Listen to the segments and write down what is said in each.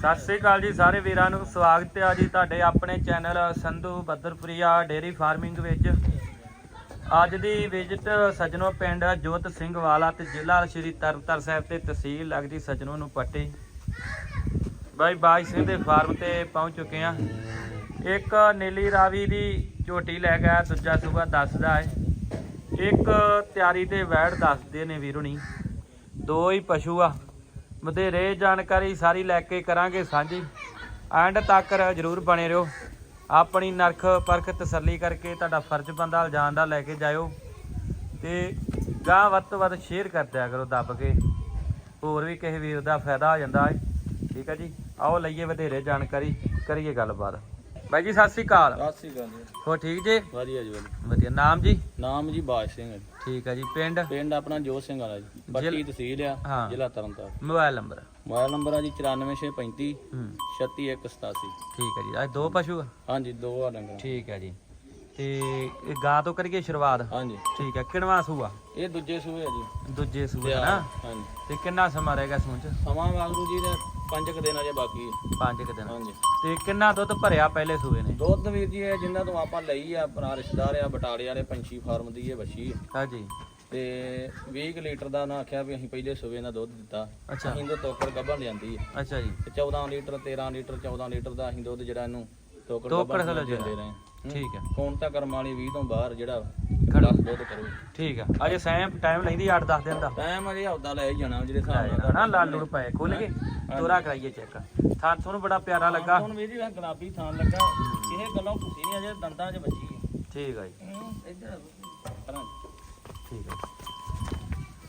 ਸਤਿ ਸ੍ਰੀ ਅਕਾਲ ਜੀ ਸਾਰੇ ਵੀਰਾਂ ਨੂੰ। ਸਵਾਗਤ ਹੈ ਜੀ ਤੁਹਾਡੇ ਆਪਣੇ channel Sandhu Badarpuria dairy farming ਵਿੱਚ। ਅੱਜ ਦੀ ਵਿਜ਼ਿਟ ਸਜਣੋ ਪਿੰਡ ਜੋਤ ਸਿੰਘ ਵਾਲਾ ਤੇ ਜ਼ਿਲ੍ਹਾ ਸ਼੍ਰੀ ਤਰਨਤਾਰਨ ਸਾਹਿਬ ਤੇ ਤਹਿਸੀਲ ਲੱਗਦੀ ਸਜਣੋ ਨੂੰ ਪੱਟੀ। ਬਾਈ ਬਾਈ ਸਿੰਘ ਦੇ ਫਾਰਮ ਤੇ ਪਹੁੰਚ ਚੁੱਕੇ ਆ ਇੱਕ ਨੀਲੀ ਰਾਵੀ ਦੀ ਝੋਟੀ ਲੈ ਗਿਆ ਦੂਜਾ ਸੂਬਾ ਦੱਸਦਾ ਹੈ। ਇੱਕ ਤਿਆਰੀ ਤੇ ਵੈੜ ਦੱਸਦੇ ਨੇ ਵੀਰੁਣੀ ਦੋ ਹੀ ਪਸ਼ੂ ਆ। ਵਧੇਰੇ ਜਾਣਕਾਰੀ ਸਾਰੀ ਲੈ ਕੇ ਕਰਾਂਗੇ ਸਾਂਝੀ। ਐਂਡ ਤੱਕ ਜਰੂਰ ਬਣੇ ਰਹੋ। ਆਪਣੀ ਨਰਖ ਪਰਖ ਤਸੱਲੀ ਕਰਕੇ ਤੁਹਾਡਾ ਫਰਜ਼ ਬੰਦਾ ਜਾਣ ਦਾ ਲੈ ਕੇ ਜਾਇਓ। ਤੇ ਗਾਂ ਵੱਧ ਤੋਂ ਵੱਧ ਸ਼ੇਅਰ ਕਰ ਦਿਆ ਕਰੋ ਦੱਬ ਕੇ। ਹੋਰ ਵੀ ਕਿਸੇ ਵੀਰ ਦਾ ਫਾਇਦਾ ਹੋ ਜਾਂਦਾ ਹੈ। ਠੀਕ ਹੈ ਜੀ? ਆਓ ਲਈਏ ਵਧੇਰੇ ਜਾਣਕਾਰੀ, ਕਰੀਏ ਗੱਲਬਾਤ। ਬਾਈ ਜੀ ਸਤਿ ਸ੍ਰੀ ਅਕਾਲ। ਸਤਿ ਸ੍ਰੀ ਅਕਾਲ ਜੀ। ਹੋ ਠੀਕ ਜੀ? ਵਧੀਆ ਜੀ ਵਧੀਆ। ਵਧੀਆ। ਨਾਮ ਜੀ? ਨਾਮ ਜੀ ਬਾਜ ਸਿੰਘ ਹੈ ਜੀ। ਠੀਕ ਹੈ ਜੀ। ਪਿੰਡ? ਪਿੰਡ ਆਪਣਾ ਜੋਤ ਸਿੰਘ ਵਾਲਾ ਜੀ। ਬੱਤੀ ਜ਼ਿਲ੍ਹਾ- ਤਹਿਸੀਲ ਆ ਹਾਂ। ਜ਼ਿਲ੍ਹਾ Tarn Taran. Mobile number? Mobile number ਆ ਜੀ 94635 ਹੂੰ। 36187 ਠੀਕ ਹੈ ਜੀ। ਅੱਜ ਦੋ ਪਸ਼ੂ ਆ? ਹਾਂਜੀ ਦੋ ਆ ਡੰਗਰ ਠੀਕ ਹੈ ਜੀ। ਤੇ ਇਹ ਗਾਂ ਤੋਂ ਕਰੀਏ ਸ਼ੁਰੂਆਤ? ਹਾਂਜੀ। ਠੀਕ ਹੈ। ਕਿਣਵਾ ਸੂਆ? ਇਹ ਦੂਜੇ ਸੂਏ ਆ ਜੀ। ਦੂਜੇ ਸੂਏ ਤੇ ਨਾ? ਆ- ਹਾਂਜੀ। ਤੇ ਕਿੰਨਾ ਸਮਾਂ ਰਹੇਗਾ ਸੂਣ ਚ? ਸਮਾਂ ਵਾਂਗੂ ਜੀ ਦੇ ਪੰਜ ਕੁ ਦਿਨ ਅਜੇ ਬਾਕੀ ਹੈ। ਪੰਜ ਕੁ ਦਿਨ। ਹਾਂਜੀ। ਤੇ ਕਿੰਨਾ ਦੁੱਧ ਭਰਿਆ ਪਹਿਲੇ ਸੂਏ ਨੇ? ਦੁੱਧ ਵੀਰ ਜੀ ਇਹ ਜਿੰਨਾ ਤੋਂ ਆਪਾਂ ਲਈ ਆ ਆਪਣਾ ਰਿਸ਼ਤੇਦਾਰ ਆ ਬਟਾਲੇ ਵਾਲੇ ਪੰਛੀ ਫਾਰਮ ਦੀ ਇਹ ਵੱਛੀ ਹੈ ਹਾਂਜੀ ਤੇ 20 ਕੁ ਲੀਟਰ ਦਾ ਨਾ ਆਖਿਆ ਵੀ ਅਸੀਂ ਪਹਿਲੇ ਸੂਏ ਦਾ ਦੁੱਧ ਦਿੱਤਾ। ਅੱਛਾ। ਅਸੀਂ ਤੋਂ ਤੋਕੜ ਗੱਭਣ ਜਾਂਦੀ ਹੈ ਅੱਛਾ ਜੀ। ਤੇ 14 ਲੀਟਰ 13 ਲੀਟਰ 14 ਲੀਟਰ ਦਾ ਅਸੀਂ ਦੁੱਧ ਜਿਹੜਾ ਇਹਨੂੰ ਟੋਕਰ ਟੋਕੜ ਗੱਭਣ ਦਿੰਦੇ। ਰਹੇ। ਠੀਕ ਹੈ। ਹੁਣ ਤਾਂ ਕਰਮ ਵਾਲੀ 20 ਤੋਂ ਬਾਹਰ ਜਿਹੜਾ ਖੜਾ। 10 ਦੁੱਧ ਕਰੂ। ਠੀਕ ਆ। ਅਜੇ ਸੈਮ ਟਾਈਮ ਲੈਂਦੀ 8-10 ਦਿਨ ਦਾ। ਟਾਈਮ ਅਜੇ ਹਫਤਾ ਲੈ ਹੀ ਜਾਣਾ ਜਿਹੜੇ ਹਿਸਾਬ ਜਾਣਾ। ਨਾ ਲਾਲ ਲੂੜ ਪਏ ਖੁੱਲ ਗਏ। ਤੋਰਾ ਕਰਾਈਏ ਚੈੱਕ। ਥਾਂ ਤੁਹਾਨੂੰ ਬੜਾ ਪਿਆਰਾ ਲੱਗਾ। ਹੁਣ ਵੀਰ ਜੀ ਗੁਲਾਬੀ ਥਾਨ ਲੱਗਾ। ਇਹ ਗੱਲੋਂ ਖੁਸ਼ੀ ਨਹੀਂ ਅਜੇ ਦੰਦਾਂ 'ਚ ਹੈ ਠੀਕ ਆ ਜੀ। ਇੱਧਰ ਠੀਕ ਹੈ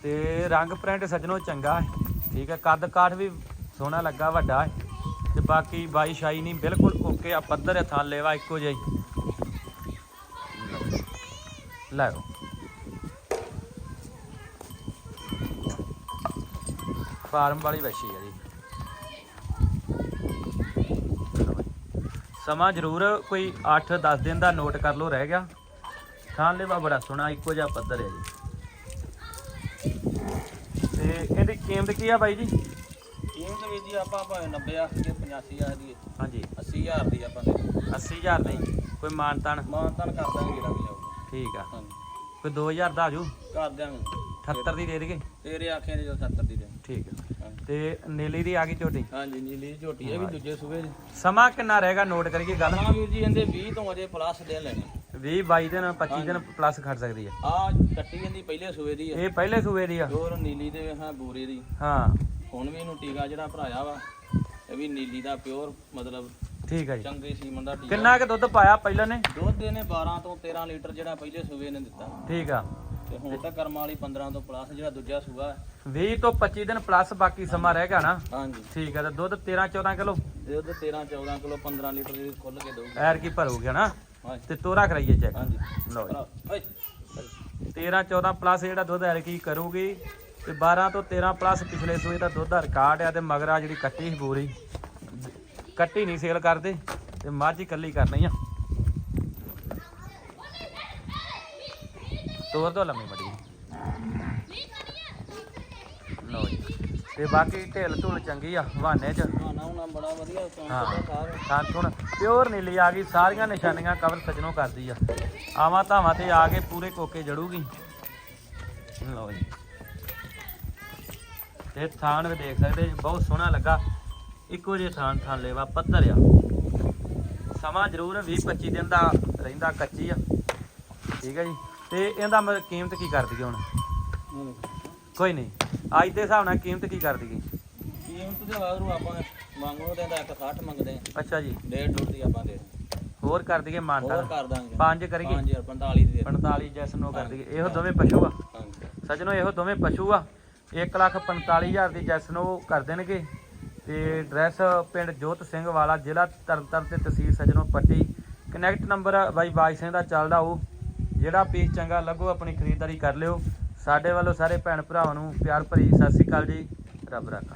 ਤੇ ਰੰਗ ਪ੍ਰਿੰਟ ਸਜਣੋ ਚੰਗਾ ਹੈ। ਠੀਕ ਹੈ ਕੱਦ ਕਾਠ ਵੀ ਸੋਹਣਾ ਲੱਗਾ ਵੱਡਾ ਹੈ। ਤੇ ਬਾਕੀ ਬਾਈ ਸ਼ਾਈ ਨਹੀਂ ਬਿਲਕੁਲ ਓਕੇ ਆ ਪੱਧਰ ਹੈ ਥਾਂ ਲੈਵਾ ਇੱਕੋ ਜਿਹਾ ਲਾਓ ਫਾਰਮ ਵਾਲੀ ਵੱਛੀ ਹੈ ਜੀ। ਸਮਾਂ ਜ਼ਰੂਰ ਕੋਈ 8-10 ਦਿਨ ਦਾ ਨੋਟ ਕਰ ਲਓ ਰਹਿ ਗਿਆ। ਥਾਂ ਲੈਵਾ ਬੜਾ ਸੋਹਣਾ ਇੱਕੋ ਜਿਹਾ ਪੱਧਰ ਹੈ ਜੀ। ਤੇ ਇਹਦੀ ਕੀਮਤ ਕੀ ਆ ਬਾਈ ਜੀ? ਕੀਮਤ ਵੀਰ ਜੀ ਆਪਾਂ ਭਾਵੇਂ 90 ਆ ਕਿ 85 ਆ ਦੀ ਹਾਂਜੀ। 80000 ਦੀ ਆਪਾਂ ਦੇ। 80000 ਦੀ ਕੋਈ ਮਾਨਤਾਨ ਮਾਨਤਨ ਕਰ ਦਾਂਗੇ ਜਿਹੜਾ ਵੀ ਠੀਕ ਆ। ਹਾਂਜੀ। ਕੋਈ 2000 ਦਾ ਆਜੂ ਕਰ ਦਿਆਂਗੇ 78 ਦੀ ਦੇ ਦੇਗੇ ਤੇਰੇ ਆਖੇ ਨੇ ਜੋ 70 ਦੀ ਦੇ। ਠੀਕ ਆ। ਤੇ ਨੀਲੀ ਦੀ ਆ ਗਈ ਝੋਟੀ? ਹਾਂਜੀ ਨੀਲੀ ਝੋਟੀ ਇਹ ਵੀ ਦੂਜੇ ਸੂਬੇ ਦੀ। ਸਮਾਂ ਕਿੰਨਾ ਰਹੇਗਾ ਨੋਟ ਕਰੀਏ ਗੱਲ। ਹਾਂ ਵੀਰ ਜੀ ਇਹਦੇ 20 ਤੋਂ ਅਜੇ ਪਲੱਸ ਦੇ ਲੈਣੇ। 20 22 ਦਿਨ 25 ਦਿਨ ਪਲੱਸ ਖੜ ਸਕਦੀ ਹੈ ਆ ਕੱਟੀ ਜਾਂਦੀ ਪਹਿਲੇ ਸੂਏ ਦੀ ਹੈ ਇਹ ਪਹਿਲੇ ਸੂਏ ਦੀ ਆ। ਹੋਰ ਨੀਲੀ ਦੇ ਹਾਂ ਬੂਰੇ ਦੀ। ਹਾਂ। ਹੁਣ ਵੀ ਇਹਨੂੰ ਟੀਕਾ ਜਿਹੜਾ ਭਰਾਇਆ ਵਾ ਇਹ ਵੀ ਨੀਲੀ ਦਾ ਪਿਓਰ ਮਤਲਬ ਠੀਕ ਆ ਜੀ। ਚੰਗੇ ਸੀਮਨ ਦਾ ਟੀਕਾ। ਕਿੰਨਾ ਕੁ ਦੁੱਧ ਪਾਇਆ ਪਹਿਲਾਂ ਨੇ? ਦੁੱਧ ਇਹਨੇ 12 ਤੋਂ 13 ਲੀਟਰ ਜਿਹੜਾ ਪਹਿਲੇ ਸੂਏ ਨੇ ਦਿੱਤਾ। ਠੀਕ ਆ। ਤੇ ਹੁਣ ਤਾਂ ਕਰਮ ਵਾਲੀ 15 ਤੋਂ ਪਲੱਸ ਜਿਹੜਾ ਦੂਜਾ ਸੂਆ ਹੈ। 20 ਤੋਂ 25 ਦਿਨ ਪਲੱਸ ਬਾਕੀ ਸਮਾਂ ਰਹੇਗਾ ਨਾ? ਹਾਂਜੀ। ਠੀਕ ਆ ਤੇ ਦੁੱਧ 13 14 ਕਿਲੋ? ਦੁੱਧ 13 14 ਕਿਲੋ 15 ਲੀਟਰ ਦੀ ਖੁੱਲ ਕੇ ਦਊਗਾ। ਐਰ ਕੀ ਭਰੋਗੇ ਨਾ? ਹਾਂਜੀ। ਤੇ ਤੋਰਾ ਕਰਾਈਏ ਚੈੱਕ ਹਾਂਜੀ। ਲਓ ਜੀ। ਓਏ। 13 14 ਪਲੱਸ ਜਿਹੜਾ ਦੁੱਧ ਐਰ ਕੀ ਕਰੂਗੀ ਤੇ 12 ਤੋਂ 13 ਪਲੱਸ ਪਿਛਲੇ ਸੂਏ ਦਾ ਦੁੱਧ ਦਾ ਰਿਕਾਰਡ ਆ ਤੇ ਮਗਰ ਆ ਜਿਹੜੀ ਕੱਟੀ ਸੀ ਬੂਰੀ। ਕੱਟੀ ਨਹੀਂ ਸੇਲ ਕਰਦੇ ਤੇ ਮੱਝ ਹੀ ਕੱਲੀ ਕਰਨੀ ਆ। ਤੋਰ ਦੋ ਲੰਮੀ ਮੜੀ। ਲਓ ਜੀ। ਤੇ ਬਾਕੀ ਢਿੱਲ ਧੁਲ ਚੰਗੀ ਆ ਹਵਾਨੇ ਚ। ਖਾਣਾ ਹੁਣਾ ਬੜਾ ਵਧੀਆ ਕੰਮ ਹਾਂ। ਤਾਂ ਹੁਣ ਪਿਓਰ ਨੀਲੀ ਆ ਗਈ ਸਾਰੀਆਂ ਨਿਸ਼ਾਨੀਆਂ ਕਵਰ ਸਜਣੋਂ ਕਰਦੀ ਆ। ਆਵਾਂ ਧਾਵਾਂ ਤੇ ਆ ਕੇ ਪੂਰੇ ਕੋਕੇ ਜੜੂਗੀ। ਲਓ ਜੀ। ਤੇ ਥਾਣ ਵੀ ਦੇਖ ਸਕਦੇ ਬਹੁਤ ਸੋਹਣਾ ਲੱਗਾ। ਇੱਕੋ ਜਿਹੇ ਥਾਣ ਥਾਣ ਲੈਵਾ ਪੱਧਰ ਆ। ਸਮਾਂ ਜ਼ਰੂਰ 20 25 ਦਿਨ ਦਾ ਰਹਿੰਦਾ ਕੱਚੀ ਆ। ਠੀਕ ਹੈ ਜੀ। ਤੇ ਇਹਦਾ ਮ- ਕੀਮਤ ਕੀ ਕਰ ਦਈਏ ਹੁਣ। ਕੋਈ ਨਹੀਂ। ਅੱਜ ਦੇ ਹਿਸਾਬ ਨਾਲ ਕੀਮਤ ਕੀ ਕਰ ਦਈਏ? ਕੀਮਤ ਦੇ ਵਾਗਰੂ ਆਪਾਂ ਮੰਗੋ ਤੇ ਦਾ 160 ਮੰਗਦੇ ਆ। ਅੱਛਾ ਜੀ। ਡੇਢ ਡੋਢ ਦੀ ਆਪਾਂ ਦੇ ਹੋਰ ਕਰ ਦਈਏ ਹੋਰ ਮਾਨਤਾ ਕਰ ਦਾਂਗੇ। ਪੰਜ ਕਰੀਏ? 5045 ਦੀ ਦੇ 45 ਜੈਸ ਨੂੰ ਕਰ ਦਈਏ। ਇਹੋ ਦੋਵੇਂ ਪਸ਼ੂ ਆ। ਸਜਣੋ ਇਹੋ ਦੋਵੇਂ ਪਸ਼ੂ ਆ। 145000 ਦੀ ਜੈਸ ਨੂੰ ਕਰ ਦੇਣਗੇ। ਤੇ ਐਡਰੈਸ ਪਿੰਡ ਜੋਤ ਸਿੰਘ ਵਾਲਾ, ਜ਼ਿਲ੍ਹਾ ਤਰਨਤਾਰਨ ਤੇ ਤਹਿਸੀਲ ਸਜਣੋ ਪੱਟੀ। ਕਨੈਕਟ ਨੰਬਰ ਬਾਈ ਬਾਈ ਸਿੰਘ ਦਾ ਚੱਲਦਾ ਉਹ। ਜਿਹੜਾ ਪੀਸ ਚੰਗਾ ਲੱਗੋ ਆਪਣੀ ਖਰੀਦਦਾਰੀ ਕਰ ਲਿਓ। ਸਾਡੇ ਵੱਲੋਂ ਸਾਰੇ ਭੈਣ ਭਰਾਵਾਂ ਨੂੰ ਪਿਆਰ ਭਰੀ ਸਤਿ ਸ੍ਰੀ ਅਕਾਲ ਜੀ। ਰੱਬ ਰਾਖਾ।